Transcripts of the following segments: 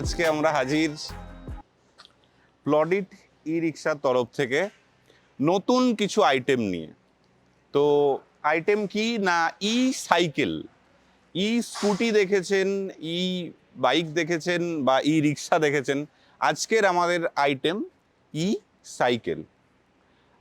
আজকে আমরা হাজির প্লডিট ই রিক্সার তরফ থেকে নতুন কিছু আইটেম নিয়ে। তো আইটেম কি না ই সাইকেল ই স্কুটি দেখেছেন ই বাইক দেখেছেন বা ই রিক্সা দেখেছেন, আজকের আমাদের আইটেম ই সাইকেল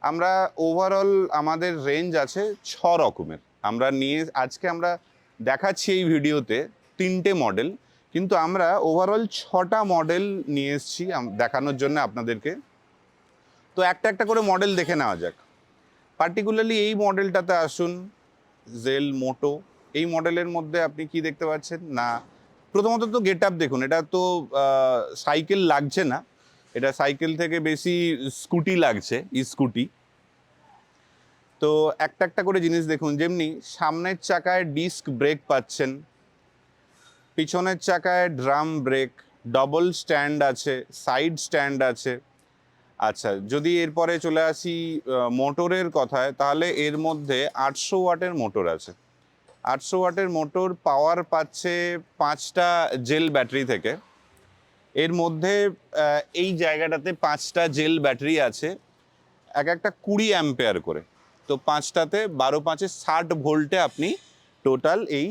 আমরা ওভারঅল আমাদের রেঞ্জ আছে ছ রকমের। আমরা নিয়ে আজকে আমরা দেখাচ্ছি এই ভিডিওতে তিনটে মডেল কিন্তু আমরা ওভারঅল ছটা মডেল নিয়ে এসেছি দেখানোর জন্য আপনাদেরকে। তো একটা একটা করে মডেল দেখে নেওয়া যাক। পার্টিকুলারলি এই মডেলটাতে আসুন জেল মোটো এই মডেলের মধ্যে আপনি কি দেখতে পাচ্ছেন? না। প্রথমত তো গেট আপ দেখুন, এটা তো সাইকেল লাগছে না। এটা সাইকেল থেকে বেশি স্কুটি লাগছে স্কুটি তো একটা একটা করে জিনিস দেখুন, যেমনি সামনের চাকায় ডিস্ক ব্রেক পাচ্ছেন। পিছনের চাকায় ড্রাম ব্রেক ডবল স্ট্যান্ড আছে সাইড স্ট্যান্ড আছে। আচ্ছা যদি এরপরে চলে আসি মোটরের কথায়, তাহলে এর মধ্যে আটশো ওয়াটের মোটর আছে। আটশো ওয়াটের মোটর পাওয়ার পাচ্ছে পাঁচটা জেল ব্যাটারি থেকে। এর মধ্যে এই জায়গাটাতে পাঁচটা জেল ব্যাটারি আছে, এক একটা কুড়ি অ্যাম্পেয়ার করে। তো পাঁচটাতে বারো পাঁচে ষাট ভোল্টে আপনি টোটাল এই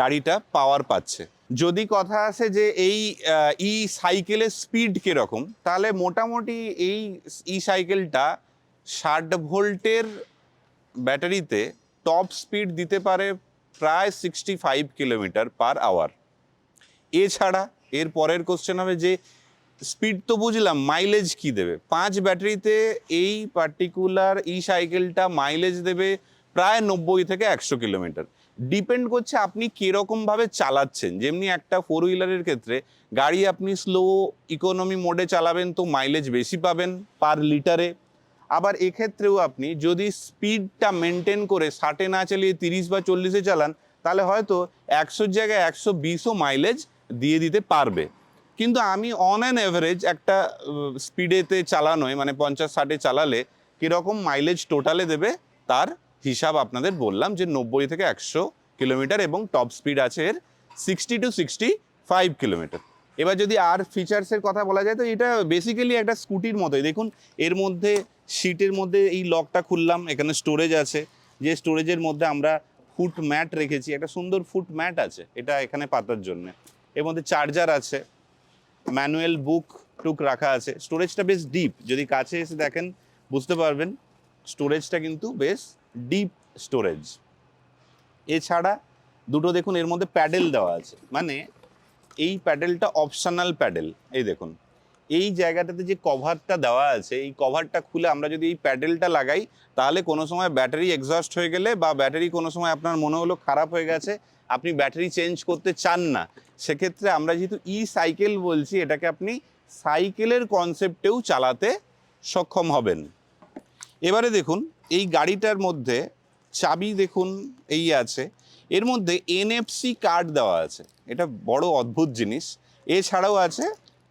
গাড়িটা পাওয়ার পাচ্ছে। যদি কথা আসে যে এই ই সাইকেলের স্পিড কীরকম, তাহলে মোটামুটি এই ই সাইকেলটা ষাট ভোল্টের ব্যাটারিতে টপ স্পিড দিতে পারে প্রায় sixty five kilometre per hour এছাড়া এর পরের কোশ্চেন হবে যে স্পিড তো বুঝলাম মাইলেজ কি দেবে? পাঁচ ব্যাটারিতে এই পার্টিকুলার ই সাইকেলটা মাইলেজ দেবে প্রায় নব্বই থেকে একশো কিলোমিটার ডিপেন্ড করছে আপনি কীরকমভাবে চালাচ্ছেন। যেমনি একটা ফোর হুইলারের ক্ষেত্রে গাড়ি আপনি স্লো ইকোনমি মোডে চালাবেন তো মাইলেজ বেশি পাবেন পার লিটারে আবার এক্ষেত্রেও আপনি যদি স্পিডটা মেনটেন করে ষাটে না চালিয়ে তিরিশ বা চল্লিশে চালান, তাহলে হয়তো একশোর জায়গায় একশো বিশও মাইলেজ দিয়ে দিতে পারবে। কিন্তু আমি অন অ্যান অ্যাভারেজ একটা স্পিডেতে চালানোয় মানে পঞ্চাশ ষাটে চালালে কীরকম মাইলেজ টোটালে দেবে তার হিসাব আপনাদের বললাম যে নব্বই থেকে একশো কিলোমিটার এবং টপ স্পিড আছে এর sixty two sixty five kilometre এবার যদি আর ফিচার্সের কথা বলা যায় তো এটা বেসিক্যালি একটা স্কুটির মতোই। দেখুন, এর মধ্যে সিটের মধ্যে এই লকটা খুললাম, এখানে স্টোরেজ আছে। যে স্টোরেজের মধ্যে আমরা ফুট ম্যাট রেখেছি, একটা সুন্দর ফুট ম্যাট আছে, এটা এখানে পাতার জন্য। এর মধ্যে চার্জার আছে ম্যানুয়াল বুক টুক রাখা আছে। স্টোরেজটা বেশ ডিপ যদি কাছে এসে দেখেন, বুঝতে পারবেন স্টোরেজটা কিন্তু বেশ ডিপ স্টোরেজ। এছাড়া দুটো দেখুন, এর মধ্যে প্যাডেল দেওয়া আছে। মানে এই প্যাডেলটা অপশনাল প্যাডেল। এই দেখুন, এই জায়গাটাতে যে কভারটা দেওয়া আছে, এই কভারটা খুলে আমরা যদি এই প্যাডেলটা লাগাই, তাহলে কোনো সময় ব্যাটারি এক্সস্ট হয়ে গেলে বা ব্যাটারি কোনো সময় আপনার মনে হলো খারাপ হয়ে গেছে, আপনি ব্যাটারি চেঞ্জ করতে চান না। সেক্ষেত্রে আমরা যেহেতু ই সাইকেল বলছি, এটাকে আপনি সাইকেলের কনসেপ্টেও চালাতে সক্ষম হবেন। এবারে দেখুন এই গাড়িটার মধ্যে চাবি দেখুন, এই আছে। এর মধ্যে এনএফসি কার্ড দেওয়া আছে। এটা বড় অদ্ভুত জিনিস। এছাড়াও আছে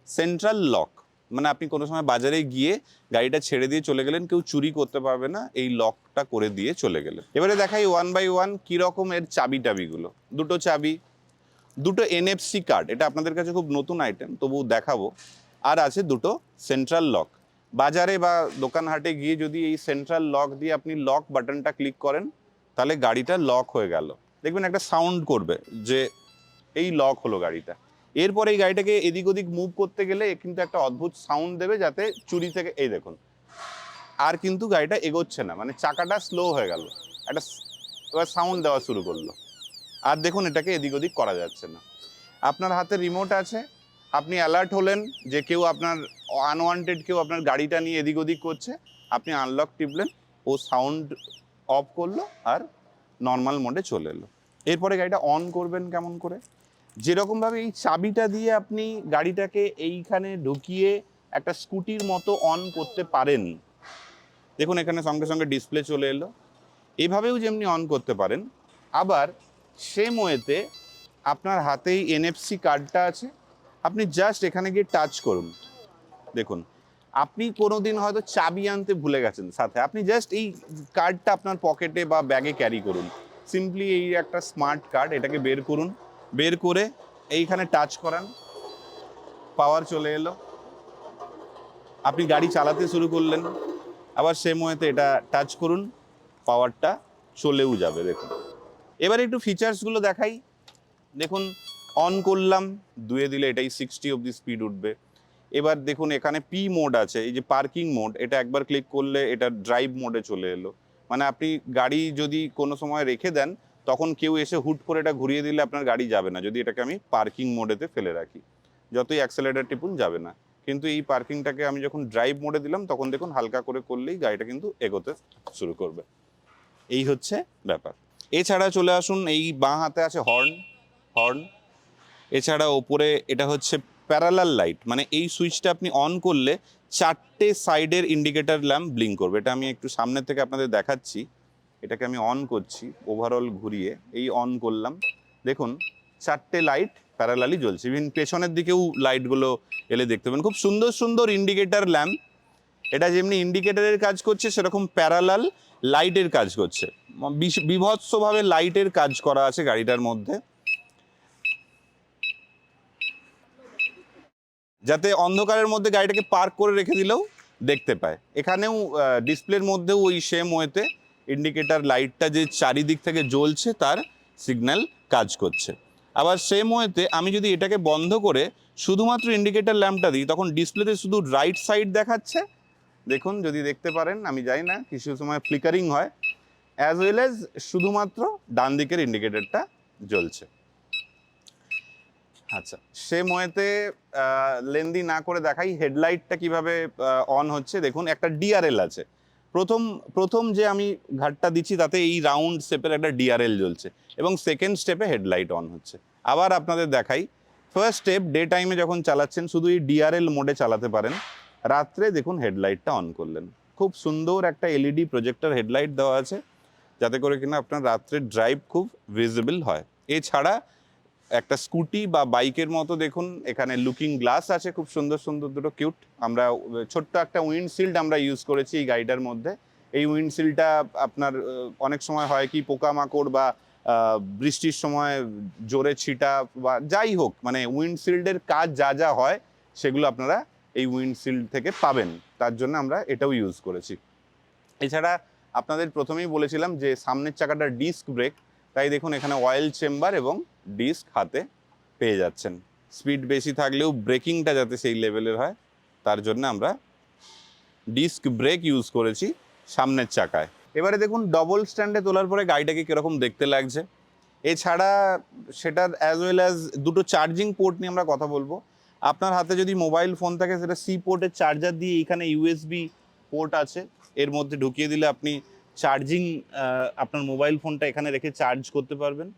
সেন্ট্রাল লক মানে আপনি কোনো সময় বাজারে গিয়ে গাড়িটা ছেড়ে দিয়ে চলে গেলেন, কেউ চুরি করতে পারবে না, এই লকটা করে দিয়ে চলে গেলেন। এবারে দেখাই ওয়ান বাই ওয়ান কীরকম এর চাবি টাবিগুলো। দুটো চাবি, দুটো এনএফসি কার্ড এটা আপনাদের কাছে খুব নতুন আইটেম তবু দেখাবো। আর আছে দুটো সেন্ট্রাল লক বাজারে বা দোকানহাটে গিয়ে যদি এই সেন্ট্রাল লক দিয়ে আপনি লক বাটনটা ক্লিক করেন, তাহলে গাড়িটা লক হয়ে গেল। দেখবেন একটা সাউন্ড করবে যে এই লক হলো গাড়িটা। এরপর এই গাড়িটাকে এদিক ওদিক মুভ করতে গেলে কিন্তু একটা অদ্ভুত সাউন্ড দেবে যাতে চুরি থেকে এই দেখুন। আর কিন্তু গাড়িটা এগোচ্ছে না মানে চাকাটা স্লো হয়ে গেল। একটা এবার সাউন্ড দেওয়া শুরু করল। আর দেখুন এটাকে এদিক ওদিক করা যাচ্ছে না। আপনার হাতে রিমোট আছে। আপনি অ্যালার্ট হলেন যে কেউ আপনার আনওয়ান্টেড কেউ আপনার গাড়িটা নিয়ে এদিক ওদিক করছে, আপনি আনলক টিপলেন, ও সাউন্ড অফ করল আর নর্মাল মোডে চলে এলো। এরপরে গাড়িটা অন করবেন কেমন করে? যেরকমভাবে এই চাবিটা দিয়ে আপনি গাড়িটাকে এইখানে ঢুকিয়ে একটা স্কুটির মতো অন করতে পারেন দেখুন, এখানে সঙ্গে সঙ্গে ডিসপ্লে চলে এলো। এভাবেও যেমনি অন করতে পারেন, আবার সেম ওয়েতে আপনার হাতেই এনএফসি কার্ডটা আছে। আপনি জাস্ট এখানে গিয়ে টাচ করুন। দেখুন, আপনি কোনোদিন হয়তো চাবি আনতে ভুলে গেছেন সাথে। আপনি জাস্ট এই কার্ডটা আপনার পকেটে বা ব্যাগে ক্যারি করুন। সিম্পলি এই একটা স্মার্ট কার্ড এটাকে বের করুন। বের করে এইখানে টাচ করান। পাওয়ার চলে এলো। আপনি গাড়ি চালাতে শুরু করলেন। আবার সেম ওয়েতে এটা টাচ করুন। পাওয়ারটা চলেও যাবে, দেখুন। এবার একটু ফিচার্সগুলো দেখাই। দেখুন অন করলাম দুয়ে দিলে এটাই সিক্সটি অবধি স্পিড উঠবে। এবার দেখুন, এখানে পি মোড আছে, এই যে পার্কিং মোড এটা একবার ক্লিক করলে এটা ড্রাইভ মোডে চলে এলো। মানে আপনি গাড়ি যদি কোনো সময় রেখে দেন, তখন কেউ এসে হুট করে এটা ঘুরিয়ে দিলে আপনার গাড়ি যাবে না, যদি এটাকে আমি পার্কিং মোডেতে ফেলে রাখি। যতই অ্যাক্সেলেটার টিপুন, যাবে না। কিন্তু এই পার্কিংটাকে আমি যখন ড্রাইভ মোডে দিলাম, তখন দেখুন, হালকা করে করলেই গাড়িটা কিন্তু এগোতে শুরু করবে। এই হচ্ছে ব্যাপার। এছাড়া চলে আসুন, এই বাঁ হাতে আছে হর্ন হর্ন এছাড়া ওপরে এটা হচ্ছে প্যারালাল লাইট মানে এই সুইচটা আপনি অন করলে চারটে সাইডের ইন্ডিকেটার ল্যাম্প ব্লিঙ্ক করবে। এটা আমি একটু সামনের থেকে আপনাদের দেখাচ্ছি। এটাকে আমি অন করছি ওভারঅল ঘুরিয়ে, এই অন করলাম। দেখুন, চারটে লাইট প্যারালালি জ্বলছে। ইভিন পেছনের দিকেও লাইটগুলো এলে দেখতে পাবেন। খুব সুন্দর সুন্দর ইন্ডিকেটার ল্যাম্প। এটা যেমনি ইন্ডিকেটারের কাজ করছে, সেরকম প্যারালাল লাইটের কাজ করছে। বিভৎসভাবে লাইটের কাজ করা আছে গাড়িটার মধ্যে। যাতে অন্ধকারের মধ্যে গাড়িটাকে পার্ক করে রেখে দিলেও দেখতে পায়। এখানেও ডিসপ্লের মধ্যেও ওই সেম ওয়েতে ইন্ডিকেটার লাইটটা যে চারিদিক থেকে জ্বলছে তার সিগন্যাল কাজ করছে। আবার সেম ওয়েতে আমি যদি এটাকে বন্ধ করে শুধুমাত্র ইন্ডিকেটার ল্যাম্পটা দিই, তখন ডিসপ্লেতে শুধু রাইট সাইড দেখাচ্ছে। দেখুন, যদি দেখতে পারেন, আমি জানি না, কিছু সময় ফ্লিকারিং হয়। অ্যাজ ওয়েল অ্যাজ শুধুমাত্র ডান দিকের ইন্ডিকেটারটা জ্বলছে। আচ্ছা। সেম ওয়েতে লেন্দি না করে দেখাই হেডলাইটটা কীভাবে অন হচ্ছে। দেখুন, একটা ডিআরএল আছে। প্রথম প্রথম যে আমি ঘাটটা দিচ্ছি তাতে এই রাউন্ড শেপের একটা ডিআরএল জ্বলছে এবং সেকেন্ড স্টেপে হেডলাইট অন হচ্ছে। আবার আপনাদের দেখাই ফার্স্ট স্টেপ ডে টাইমে যখন চালাচ্ছেন, শুধু এই ডিআরএল মোডে চালাতে পারেন। রাত্রে দেখুন হেডলাইটটা অন করলেন। খুব সুন্দর একটা এলইডি প্রজেক্টর হেডলাইট দেওয়া আছে, যাতে করে কিনা আপনার রাত্রে ড্রাইভ খুব ভিজিবল হয়। এছাড়া একটা স্কুটি বা বাইকের মতো দেখুন, এখানে লুকিং গ্লাস আছে, খুব সুন্দর সুন্দর দুটো কিউট আমরা, ছোট্ট একটা উইন্ডশিল্ড আমরা ইউজ করেছি এই গাড়িটার মধ্যে। এই উইন্ডশিল্ডটা আপনার অনেক সময় হয় কি পোকামাকড় বা বৃষ্টির সময় জোরে ছিটা বা যাই হোক মানে উইন্ডশিল্ডের কাজ যা যা হয়, সেগুলো আপনারা এই উইন্ডশিল্ড থেকে পাবেন। তার জন্য আমরা এটাও ইউজ করেছি। এছাড়া আপনাদের প্রথমেই বলেছিলাম যে সামনের চাকাটা ডিস্ক ব্রেক তাই দেখুন এখানে অয়েল চেম্বার এবং ডিস্ক হাতে পেয়ে যাচ্ছেন। স্পিড বেশি থাকলেও ব্রেকিংটা যাতে সেই লেভেলের হয়, তার জন্য আমরা ডিস্ক ব্রেক ইউজ করেছি সামনের চাকায়। এবারে দেখুন, ডবল স্ট্যান্ডে তোলার পরে গাড়িটাকে কীরকম দেখতে লাগছে। এছাড়া সেটার অ্যাজ ওয়েল অ্যাজ দুটো চার্জিং পোর্ট নিয়ে আমরা কথা বলব। আপনার হাতে যদি মোবাইল ফোন থাকে, সেটা সি পোর্টের চার্জার দিয়ে এখানে ইউএসবি পোর্ট আছে। এর মধ্যে ঢুকিয়ে দিলে আপনি চার্জিং আপনার মোবাইল ফোনটা এখানে রেখে চার্জ করতে পারবেন।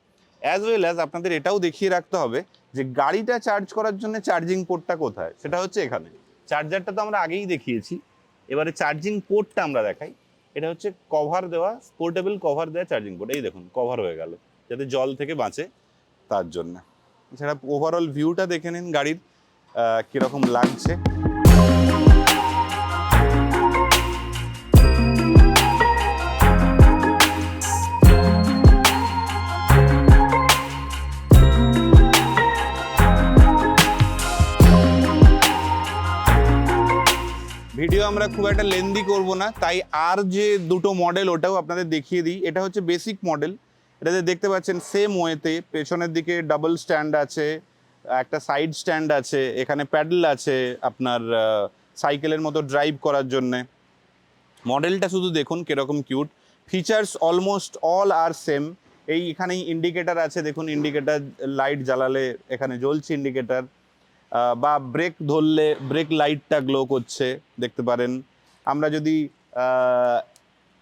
অ্যাজ ওয়েল অ্যাজ আপনাদের এটাও দেখিয়ে রাখতে হবে যে গাড়িটা চার্জ করার জন্য চার্জিং পোর্টটা কোথায়? সেটা হচ্ছে এখানে। চার্জারটা তো আমরা আগেই দেখিয়েছি। এবারে চার্জিং পোর্টটা আমরা দেখাই। এটা হচ্ছে কভার দেওয়া পোর্টেবল কভার দেওয়া চার্জিং পোর্ট এই দেখুন কভার হয়ে গেল, যাতে জল থেকে বাঁচে তার জন্য। এছাড়া ওভারঅল ভিউটা দেখে নিন গাড়ির কীরকম লাগছে। আমরা খুব একটা লেন্দি করব না। তাই আর যে দুটো মডেল ওটাও আপনাদের দেখিয়ে দিই। এটা হচ্ছে বেসিক মডেল এটাতে দেখতে পাচ্ছেন সেম ওয়েতে পেছনের দিকে ডাবল স্ট্যান্ড আছে, একটা সাইড স্ট্যান্ড আছে, এখানে প্যাডেল আছে আপনার সাইকেলের মতো ড্রাইভ করার জন্যে। মডেলটা শুধু দেখুন কীরকম কিউট ফিচার্স অলমোস্ট অল আর সেম এই এখানেই ইন্ডিকেটার আছে, দেখুন ইন্ডিকেটার লাইট জ্বালালে এখানে জ্বলছে ইন্ডিকেটার বা ব্রেক ধরলে ব্রেক লাইটটা গ্লো করছে, দেখতে পারেন। আমরা যদি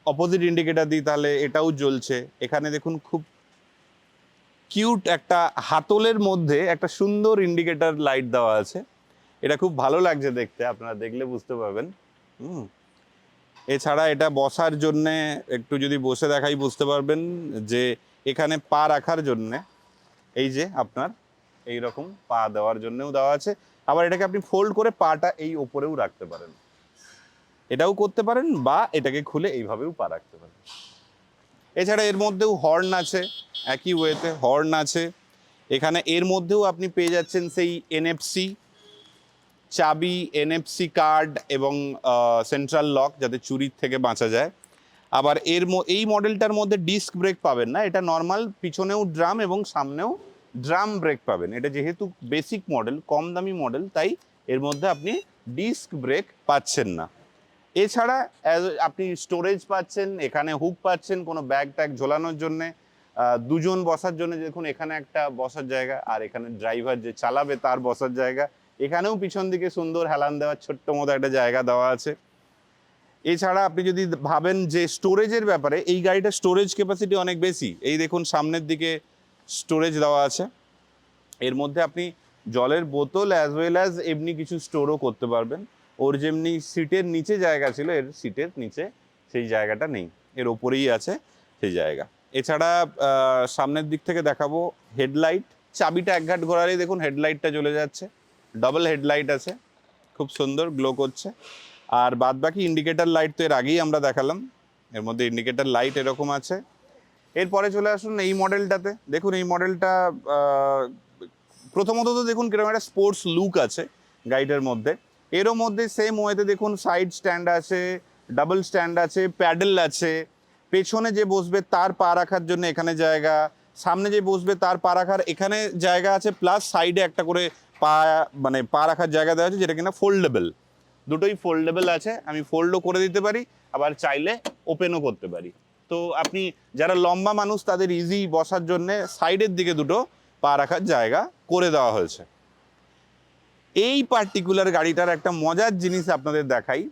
অপোজিট ইন্ডিকেটার দিই, তাহলে এটাও জ্বলছে। এখানে দেখুন খুব কিউট একটা হাতলের মধ্যে একটা সুন্দর ইন্ডিকেটার লাইট দেওয়া আছে। এটা খুব ভালো লাগছে দেখতে, আপনারা দেখলে বুঝতে পারবেন। হুম। এছাড়া এটা বসার জন্যে, একটু যদি বসে দেখাই, বুঝতে পারবেন যে এখানে পা রাখার জন্যে, এই যে আপনার এই রকম পা দেওয়ার জন্যও দেওয়া আছে। আবার এটাকে আপনি ফোল্ড করে পাটা এই ওপরেও রাখতে পারেন। এটাও করতে পারেন বা এটাকে খুলে এইভাবেও পা রাখতে পারেন। এছাড়া এর মধ্যেও হর্ন আছে, একই ওয়েতে হর্ন আছে। এখানে এর মধ্যেও আপনি পেয়ে যাচ্ছেন সেই এনএফসি চাবি এনএফসি কার্ড এবং সেন্ট্রাল লক যাতে চুরির থেকে বাঁচা যায়। আবার এর এই মডেলটার মধ্যে ডিস্ক ব্রেক পাবেন না। এটা নর্মাল পিছনেও ড্রাম এবং সামনেও ড্রাম ব্রেক পাবেন। এটা যেহেতু বেসিক মডেল কম দামি মডেল তাই এর মধ্যে আপনি ডিস্ক ব্রেক পাচ্ছেন না। এছাড়া আপনি স্টোরেজ পাচ্ছেন, এখানে হুক পাচ্ছেন, কোনো ব্যাগ ট্যাগ ঝোলানোর জন্যে। দুজন বসার জন্য দেখুন, এখানে একটা বসার জায়গা, আর এখানে ড্রাইভার যে চালাবে তার বসার জায়গা। এখানেও পিছন দিকে সুন্দর হেলান দেওয়ার ছোট্ট মতো একটা জায়গা দেওয়া আছে। এছাড়া আপনি যদি ভাবেন যে স্টোরেজের ব্যাপারে, এই গাড়িটার স্টোরেজ ক্যাপাসিটি অনেক বেশি। এই দেখুন, সামনের দিকে স্টোরেজ দেওয়া আছে। এর মধ্যে আপনি জলের বোতল অ্যাজ ওয়েল অ্যাজ এমনি কিছু স্টোরও করতে পারবেন। ওর যেমনি সিটের নিচে জায়গা ছিল, এর সিটের নিচে সেই জায়গাটা নেই। এর ওপরেই আছে সেই জায়গা। এছাড়া সামনের দিক থেকে দেখাবো হেডলাইট। চাবিটা এক ঘাট ঘোরালেই দেখুন হেডলাইটটা জ্বলে যাচ্ছে। ডাবল হেডলাইট আছে। খুব সুন্দর গ্লো করছে। আর বাদ বাকি ইন্ডিকেটার লাইট তো এর আগেই আমরা দেখালাম। এর মধ্যে ইন্ডিকেটার লাইট এরকম আছে। এরপরে চলে আসুন এই মডেলটাতে। দেখুন, এই মডেলটা প্রথমত তো দেখুন কীরকম একটা স্পোর্টস লুক আছে গাড়িটার মধ্যে। এরও মধ্যে সেম ওয়েতে দেখুন সাইড স্ট্যান্ড আছে ডাবল স্ট্যান্ড আছে প্যাডেল আছে। পেছনে যে বসবে তার পা রাখার জন্য এখানে জায়গা, সামনে যে বসবে তার পা রাখার এখানে জায়গা আছে প্লাস সাইডে একটা করে পা মানে পা রাখার জায়গা দেওয়া আছে যেটা কিনা ফোল্ডেবল দুটোই ফোল্ডেবল আছে, আমি ফোল্ডও করে দিতে পারি, আবার চাইলে ওপেনও করতে পারি। তো আপনি যারা লম্বা মানুষ, তাদের ইজি বসার জন্য সাইডের দিকে দুটো পা রাখার জায়গা করে দেওয়া হয়েছে। এই পার্টিকুলার গাড়িটার একটা মজার জিনিস আপনাদের দেখাই।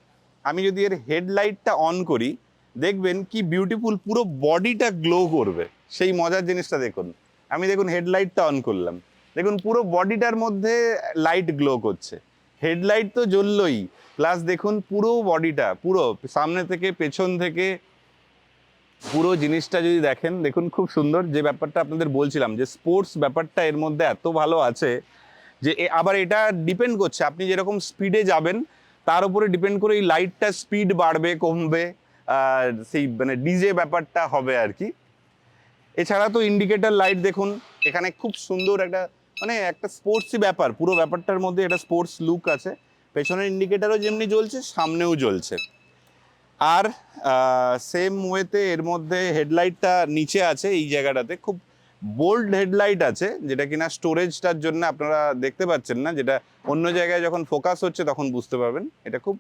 আমি যদি এর হেডলাইটটা অন করি, দেখবেন কি বিউটিফুল পুরো বডিটা গ্লো করবে। সেই মজার জিনিসটা দেখুন। আমি দেখুন হেডলাইটটা অন করলাম। দেখুন পুরো বডিটার মধ্যে লাইট গ্লো করছে। হেডলাইট তো জ্বললই। প্লাস দেখুন পুরো বডিটা পুরো সামনে থেকে পেছন থেকে পুরো জিনিসটা যদি দেখেন, দেখুন খুব সুন্দর যে ব্যাপারটা আপনাদের বলছিলাম, যে স্পোর্টস ব্যাপারটা এর মধ্যে এত ভালো আছে যে আবার এটা ডিপেন্ড করছে। আপনি যেরকম স্পিডে যাবেন, তার উপরে ডিপেন্ড করে এই লাইটটা স্পিড বাড়বে, কমবে সেই মানে ডিজে ব্যাপারটা হবে আর কি। এছাড়া তো ইন্ডিকেটর লাইট দেখুন, এখানে খুব সুন্দর একটা মানে একটা স্পোর্টসই ব্যাপার, পুরো ব্যাপারটার মধ্যে একটা স্পোর্টস লুক আছে। পেছনের ইন্ডিকেটারও যেমনি জ্বলছে, সামনেও জ্বলছে। আর সেম ওয়েতে এর মধ্যে হেডলাইটটা নিচে আছে এই জায়গাটাতে। খুব বোল্ড হেডলাইট আছে, যেটা কিনা স্টোরেজটার জন্য আপনারা দেখতে পাচ্ছেন না, যেটা অন্য জায়গায় যখন ফোকাস হচ্ছে তখন বুঝতে পারবেন। এটা খুব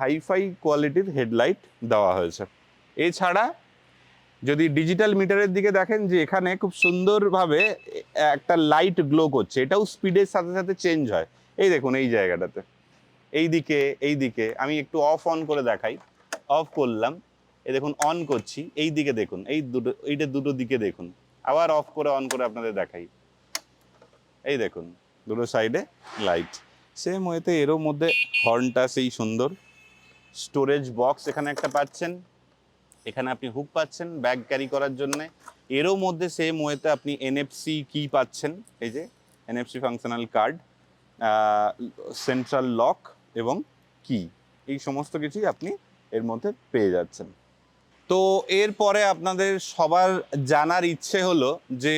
হাইফাই কোয়ালিটির হেডলাইট দেওয়া হয়েছে। এছাড়া যদি ডিজিটাল মিটারের দিকে দেখেন যে এখানে খুব সুন্দরভাবে একটা লাইট গ্লো করছে, এটাও স্পিডের সাথে সাথে চেঞ্জ হয়। এই দেখুন এই জায়গাটাতে। এই দিকে এই দিকে আমি একটু অফ অন করে দেখাই। অফ করলাম। এ দেখুন অন করছি। এই দিকে দেখুন, এই দুটো, এইটা দুটো দিকে দেখুন। আবার অফ করে অন করে আপনাদের দেখাই। এই দেখুন, দুটো সাইডে লাইট সেম ওয়েতে এরও মধ্যে হর্নটা সেই সুন্দর। স্টোরেজ বক্স এখানে একটা পাচ্ছেন। এখানে আপনি হুক পাচ্ছেন ব্যাগ ক্যারি করার জন্যে। এরও মধ্যে সেম ওয়েতে আপনি এনএফসি কি পাচ্ছেন। এই যে NFC functional card central lock এবং কি? এই সমস্ত কিছুই আপনি এর মধ্যে পেয়ে যাচ্ছেন। তো এরপরে আপনাদের সবার জানার ইচ্ছে হলো যে,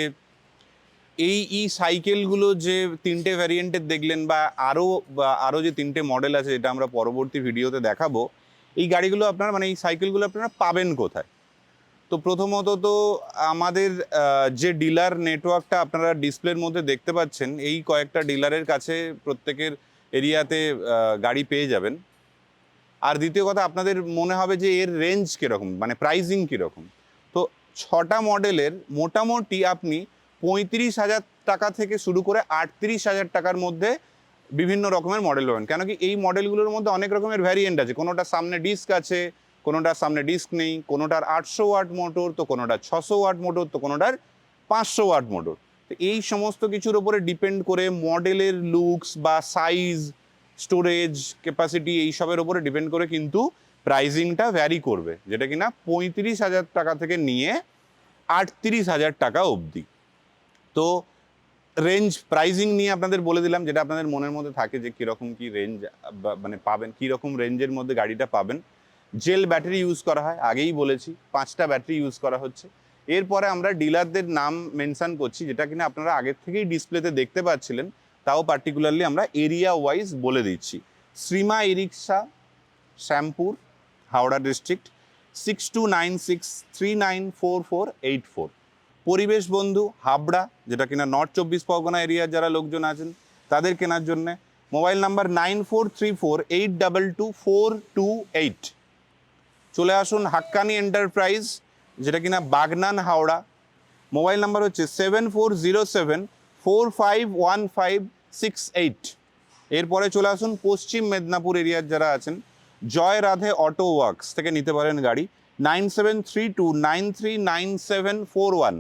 এই ই সাইকেলগুলো যে তিনটে ভ্যারিয়েন্টের দেখলেন বা আরও বা আরও যে তিনটে মডেল আছে যেটা আমরা পরবর্তী ভিডিওতে দেখাবো, এই গাড়িগুলো আপনারা মানে এই সাইকেলগুলো আপনারা পাবেন কোথায়? তো প্রথমত তো আমাদের যে ডিলার নেটওয়ার্কটা আপনারা ডিসপ্লের মধ্যে দেখতে পাচ্ছেন, এই কয়েকটা ডিলারের কাছে প্রত্যেকের এরিয়াতে গাড়ি পেয়ে যাবেন। আর দ্বিতীয় কথা, আপনাদের মনে হবে যে এর রেঞ্জ কীরকম মানে প্রাইজিং কীরকম। তো ছটা মডেলের মোটামুটি আপনি পঁয়ত্রিশ হাজার টাকা থেকে শুরু করে আটত্রিশ হাজার টাকার মধ্যে বিভিন্ন রকমের মডেল পাবেন। কেন কি এই মডেলগুলোর মধ্যে অনেক রকমের ভ্যারিয়েন্ট আছে। কোনোটার সামনে ডিস্ক আছে, কোনোটার সামনে ডিস্ক নেই, কোনোটার আটশো ওয়াট মোটর তো কোনোটার ছশো ওয়াট মোটর তো কোনোটার পাঁচশো ওয়াট মোটর তো এই সমস্ত কিছুর উপরে ডিপেন্ড করে মডেলের লুকস বা সাইজ স্টোরেজ ক্যাপাসিটি এইসবের উপরে ডিপেন্ড করে কিন্তু প্রাইজিংটা ভ্যারি করবে। যেটা কিনা পঁয়ত্রিশ হাজার টাকা থেকে নিয়ে আটত্রিশ হাজার টাকা অবধি। তো রেঞ্জ প্রাইজিং নিয়ে আপনাদের বলে দিলাম, যেটা আপনাদের মনের মধ্যে থাকে যে কীরকম কী রেঞ্জ মানে পাবেন, কীরকম রেঞ্জের মধ্যে গাড়িটা পাবেন। জেল ব্যাটারি ইউজ করা হয়, আগেই বলেছি, পাঁচটা ব্যাটারি ইউজ করা হচ্ছে। এরপরে আমরা ডিলারদের নাম মেনশান করছি, যেটা কিনা আপনারা আগের থেকেই ডিসপ্লেতে দেখতে পাচ্ছিলেন, তাও পার্টিকুলারলি আমরা এরিয়া ওয়াইজ বলে দিচ্ছি। Shrima e rickshaw Shyampur, Howrah district six two nine six three nine four four eight four Paribesh Bandhu, Habra, যেটা কিনা নর্থ চব্বিশ পরগনা এরিয়ার যারা লোকজন আছেন, তাদের কেনার জন্য mobile number nine four three four eight double two four two eight চলে আসুন হাক্কানি এন্টারপ্রাইজ যেটা কিনা বাগনান হাওড়া। মোবাইল নাম্বার হচ্ছে seven four zero seven four five one five six eight এরপরে চলে আসুন পশ্চিম মেদিনীপুর এরিয়ার যারা আছেন, জয় রাধে অটো ওয়ার্কস থেকে নিতে পারেন গাড়ি nine seven three two nine three nine seven four one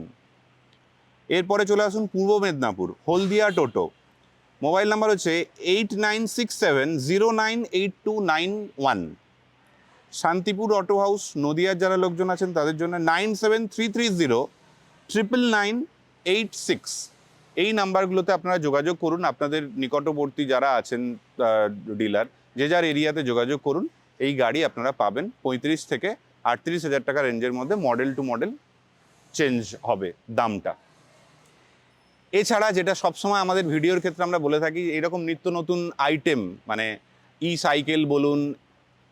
এরপরে চলে আসুন পূর্ব মেদিনীপুর, হলদিয়া টোটো। মোবাইল নাম্বার হচ্ছে eight nine six seven zero nine eight two nine one Shantipur auto house, নদিয়ার যারা লোকজন আছেন তাদের জন্য nine seven three three zero triple nine eight six. এই নাম্বারগুলোতে আপনারা যোগাযোগ করুন, আপনাদের নিকটবর্তী যারা আছেন ডিলার, যে যার এরিয়াতে যোগাযোগ করুন, এই গাড়ি আপনারা পাবেন। পঁয়ত্রিশ থেকে আটত্রিশ হাজার টাকা রেঞ্জের মধ্যে মডেল টু মডেল চেঞ্জ হবে দামটা। এছাড়া যেটা সবসময় আমাদের ভিডিওর ক্ষেত্রে আমরা বলে থাকি, এরকম নিত্য নতুন আইটেম মানে ই সাইকেল বলুন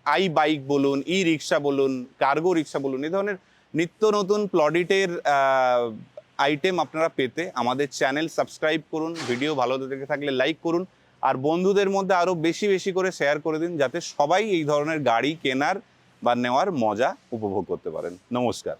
আই বাইক বলুন, ই রিক্সা বলুন, কার্গো রিক্সা বলুন এই ধরনের নিত্য নতুন প্লডিটের আইটেম আপনারা পেতে আমাদের চ্যানেল সাবস্ক্রাইব করুন ভিডিও ভালো দেখে থাকলে লাইক করুন, আর বন্ধুদের মধ্যে আরও বেশি বেশি করে শেয়ার করে দিন, যাতে সবাই এই ধরনের গাড়ি কেনার বা নেওয়ার মজা উপভোগ করতে পারেন। নমস্কার।